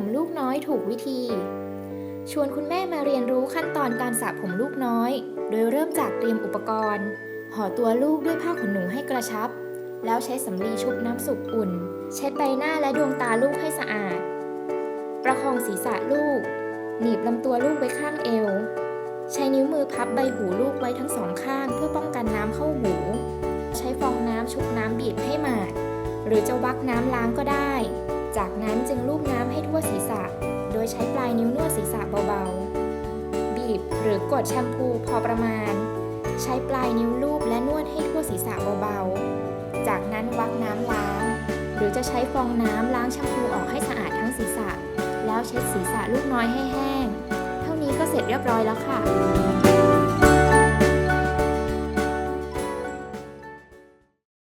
ผมลูกน้อยถูกวิธี ชวนคุณแม่มาเรียนรู้ขั้นตอนการสระผมลูกน้อย โดยเริ่มจากเตรียมอุปกรณ์ ห่อตัวลูกด้วยผ้าขนหนูให้กระชับ แล้วใช้สำลีชุบน้ำสุกอุ่น เช็ดใบหน้าและดวงตาลูกให้สะอาด ประคองศีรษะลูก หนีบลำตัวลูกไว้ข้างเอว ใช้นิ้วมือพับใบหูลูกไว้ทั้งสองข้างเพื่อป้องกันน้ำเข้าหู ใช้ฟองน้ำชุบน้ำบีบให้หมาดหรือจะวักน้ำล้างก็ได้ จากนั้นจึงลูบน้ำ ยใช้ปลายนิ้วนวดศีรษะเบาๆ บีบหรือกดแชมพูพอประมาณ ใช้ปลายนิ้วลูบและนวดให้ทั่วศีรษะเบาๆ จากนั้นวักน้ำล้าง หรือจะใช้ฟองน้ำล้างแชมพูออกให้สะอาดทั้งศีรษะ แล้วเช็ดศีรษะลูกน้อยให้แห้ง เท่านี้ก็เสร็จเรียบร้อยแล้วค่ะ